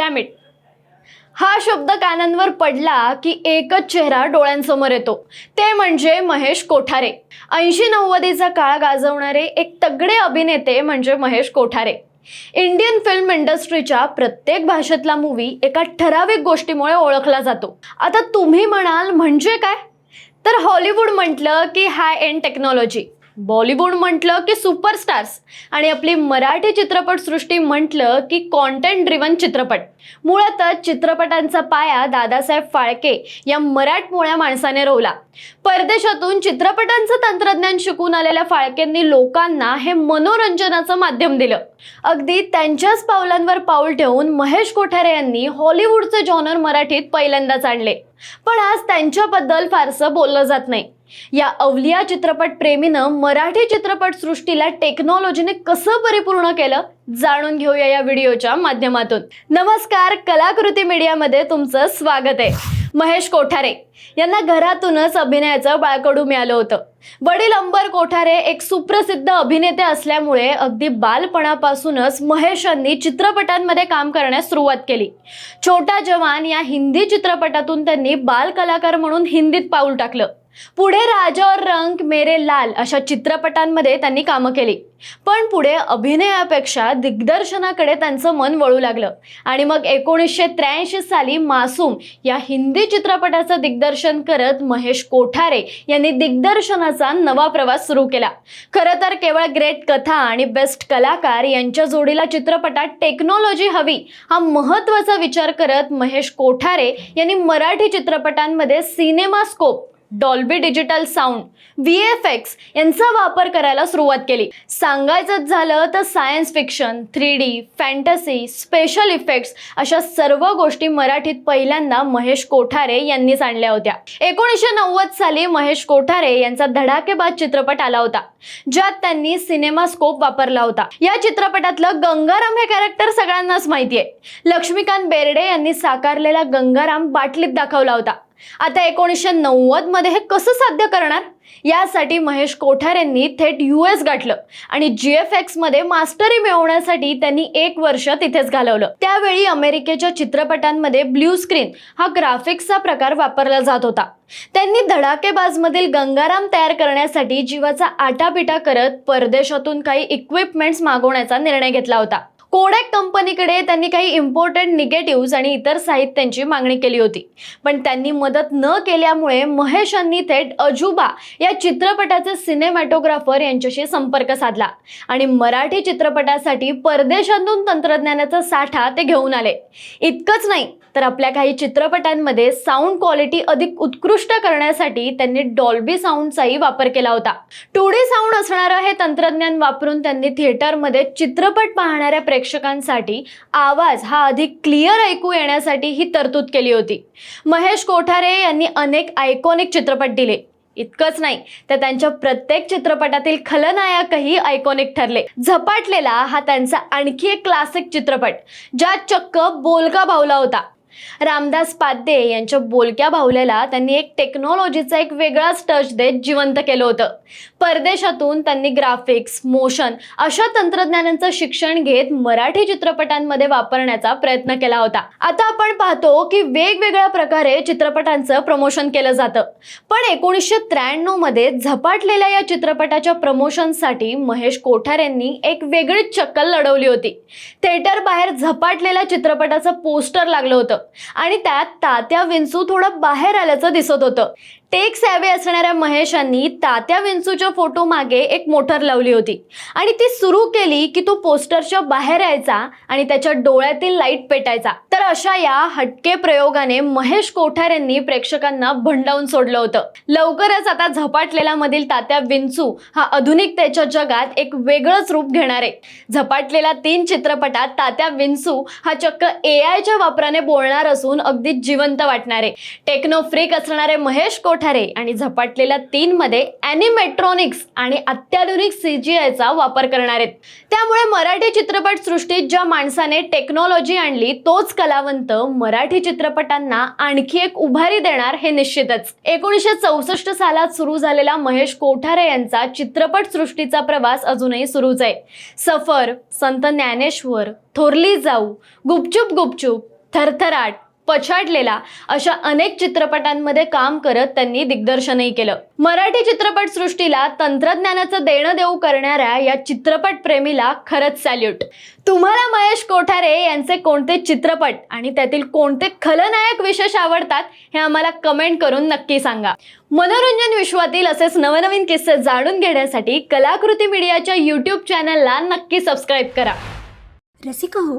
डॅमिट हा शब्द कानांवर पडला की एकच चेहरा डोळ्यांसमोर येतो. ते म्हणजे महेश कोठारे. ऐंशी नव्वदीचा काळ गाजवणारे एक तगडे अभिनेते म्हणजे महेश कोठारे. इंडियन फिल्म इंडस्ट्रीच्या प्रत्येक भाषेतला मूवी एका ठराविक गोष्टीमुळे ओळखला जातो. आता तुम्ही म्हणाल म्हणजे काय? तर हॉलिवूड म्हटलं की हाय एंड टेक्नॉलॉजी बॉलिवूड म्हटलं की सुपरस्टार्स. आणि आपली मराठी चित्रपटसृष्टी म्हटलं की कॉन्टेंट ड्रिवन चित्रपट. मुळातच चित्रपटांचा पाया दादासाहेब फाळके या मराठमोळ्या माणसाने रोवला. परदेशातून चित्रपटांचं तंत्रज्ञान शिकून आलेल्या फाळकेंनी लोकांना हे मनोरंजनाचं माध्यम दिलं. अगदी त्यांच्याच पावलांवर पाऊल ठेवून महेश कोठारे यांनी हॉलिवूडचे जॉनर मराठीत पहिल्यांदाच आणले. पण आज त्यांच्याबद्दल फारसं बोललं जात नाही. या अवलिया चित्रपट प्रेमीनं मराठी चित्रपट सृष्टीला टेक्नॉलॉजीने कसं परिपूर्ण केलं जाणून घेऊया या व्हिडिओच्या माध्यमातून. नमस्कार कलाकृती मीडियामध्ये तुमचं स्वागत आहे. महेश कोठारे यांना घरातूनच अभिनयाचं बाळकडू मिळालं होतं. वडील अंबर कोठारे एक सुप्रसिद्ध अभिनेते असल्यामुळे अगदी बालपणापासूनच महेशांनी चित्रपटांमध्ये काम करण्यास सुरुवात केली. छोटा जवान या हिंदी चित्रपटातून त्यांनी बालकलाकार म्हणून हिंदीत पाऊल टाकलं. पुढे राजा और रंग मेरे लाल अशा चित्रपटांमध्ये त्यांनी कामं केली. पण पुढे अभिनयापेक्षा दिग्दर्शनाकडे त्यांचं मन वळू लागलं. आणि मग एकोणीसशे त्र्याऐंशी साली मासूम या हिंदी चित्रपटाचं दिग्दर्शन करत महेश कोठारे यांनी दिग्दर्शनाचा नवा प्रवास सुरू केला. खरं तर केवळ ग्रेट कथा आणि बेस्ट कलाकार यांच्या जोडीला चित्रपटात टेक्नॉलॉजी हवी हा महत्त्वाचा विचार करत महेश कोठारे यांनी मराठी चित्रपटांमध्ये cinema scope Dolby digital sound V F X यांचा वापर करायला सुरुवात केली. सांगायचंच झालं तर science fiction three D fantasy special effects अशा सर्व गोष्टी मराठीत पहिल्यांदा महेश कोठारे यांनीच आणल्या होत्या. एकोणीसशे नव्वद साली महेश कोठारे यांचा धडाकेबाज चित्रपट आला होता ज्यात त्यांनी सिनेमा स्कोप वापरला होता. या चित्रपटातलं गंगाराम हे कॅरेक्टर सगळ्यांनाच माहिती आहे लक्ष्मीकांत बेर्डे यांनी साकारलेला गंगाराम बाटलीत दाखवला होता. आता एकोणीसशे नव्वदमध्ये हे कसं साध्य करणार? यासाठी महेश कोठारेंनी थेट यू एस गाठलं आणि जी एफ एक्समध्ये मास्टरी मिळवण्यासाठी त्यांनी एक वर्ष तिथेच घालवलं. त्यावेळी अमेरिकेच्या चित्रपटांमध्ये ब्ल्यू स्क्रीन हा ग्राफिक्सचा प्रकार वापरला जात होता. त्यांनी धडाकेबाजमधील गंगाराम तयार करण्यासाठी जीवाचा आटापिटा करत परदेशातून काही इक्विपमेंट्स मागवण्याचा निर्णय घेतला होता. कोडॅक कंपनीकडे त्यांनी काही इम्पॉर्टंट निगेटिव्ह आणि इतर साहित्यांची मागणी केली होती. पण त्यांनी मदत न केल्यामुळे महेशांनी थेट अजुबा या चित्रपटाचे सिनेमॅटोग्राफर यांच्याशी संपर्क साधला आणि मराठी चित्रपटासाठी परदेशातून तंत्रज्ञानाचा साठा ते घेऊन आले. इतकंच नाही तर आपल्या काही चित्रपटांमध्ये साऊंड क्वालिटी अधिक उत्कृष्ट करण्यासाठी त्यांनी डॉल्बी साऊंडचाही वापर केला होता. टू डी साऊंड असणारं हे तंत्रज्ञान वापरून त्यांनी थिएटरमध्ये चित्रपट पाहणाऱ्या प्रेक्षकांसाठी आवाज हा अधिक क्लिअर ऐकू येण्यासाठी ही तरतूद केली होती. महेश कोठारे यांनी अनेक आयकॉनिक चित्रपट दिले. इतकंच नाही तर त्यांच्या प्रत्येक चित्रपटातील खलनायकही आयकॉनिक ठरले. झपाटलेला हा त्यांचा आणखी एक क्लासिक चित्रपट ज्यात चक्क बोलका भावला होता. रामदास पाध्ये यांच्या बोलक्या भावलेला त्यांनी एक टेक्नॉलॉजीचा एक वेगळाच टच देत जिवंत केलं होतं. परदेशातून त्यांनी ग्राफिक्स मोशन अशा तंत्रज्ञानांचं शिक्षण घेत मराठी चित्रपटांमध्ये वापरण्याचा प्रयत्न केला होता. आता आपण पाहतो की वेगवेगळ्या प्रकारे चित्रपटांचं प्रमोशन केलं जातं. पण एकोणीसशे त्र्याण्णवमध्ये झपाटलेल्या या चित्रपटाच्या प्रमोशनसाठी महेश कोठार यांनी एक वेगळीच चक्कल लढवली होती. थिएटर बाहेर झपाटलेल्या चित्रपटाचं पोस्टर लागलं होतं. आणि त्यात तात्या विंचू थोडं बाहेर आल्याचं दिसत होतं. टेक सॅवे असणाऱ्या महेशांनी तात्या विंचूच्या फोटो मागे एक मोटर लावली होती. आणि ती सुरू केली की तो पोस्टरच्या बाहेर यायचा आणि त्याच्या डोळ्यातील लाइट पेटायचा. तर अशा या हटके प्रयोगाने महेश कोठार यांनी प्रेक्षकांना भंडावून सोडलं होतं. लवकरच आता झपाटलेला मधील तात्या विंचू हा आधुनिकतेच्या जगात एक वेगळंच रूप घेणार आहे. झपाटलेला तीन चित्रपटात तात्या विंचू हा चक्क ए आयच्या वापराने बोलणार असून अगदी जिवंत वाटणार आहे. टेक्नो फ्रीक असणारे महेश कोठार कोठारे आणि झपाटलेल्या तीन मध्ये अॅनिमेट्रॉनिक्स आणि अत्याधुनिक सीजीआयचा वापर करणार आहेत. त्यामुळे मराठी चित्रपट सृष्टीत ज्या माणसाने टेक्नॉलॉजी आणली तोच कलावंत मराठी चित्रपटांना आणखी एक उभारी देणार हे निश्चितच. एकोणीसशे चौसष्ट सालात सुरू झालेला महेश कोठारे यांचा चित्रपट सृष्टीचा प्रवास अजूनही सुरूच आहे. सफर संत ज्ञानेश्वर थोरली जाऊ गुपचूप गुपचूप थरथराट पछाडलेला अशा अनेक चित्रपटांमध्ये काम करत त्यांनी दिग्दर्शनही केलं. मराठी चित्रपट सृष्टीला तंत्रज्ञानाचं देणं देऊ करणाऱ्या या चित्रपट प्रेमीला खरंच सॅल्यूट. तुम्हाला महेश कोठारे यांचे कोणते चित्रपट आणि त्यातील कोणते खलनायक विशेष आवडतात हे आम्हाला कमेंट करून नक्की सांगा. मनोरंजन विश्वातील असेच नवनवीन किस्से जाणून घेण्यासाठी कलाकृती मीडियाच्या यूट्यूब चॅनलला नक्की सबस्क्राईब करा. रसिका हो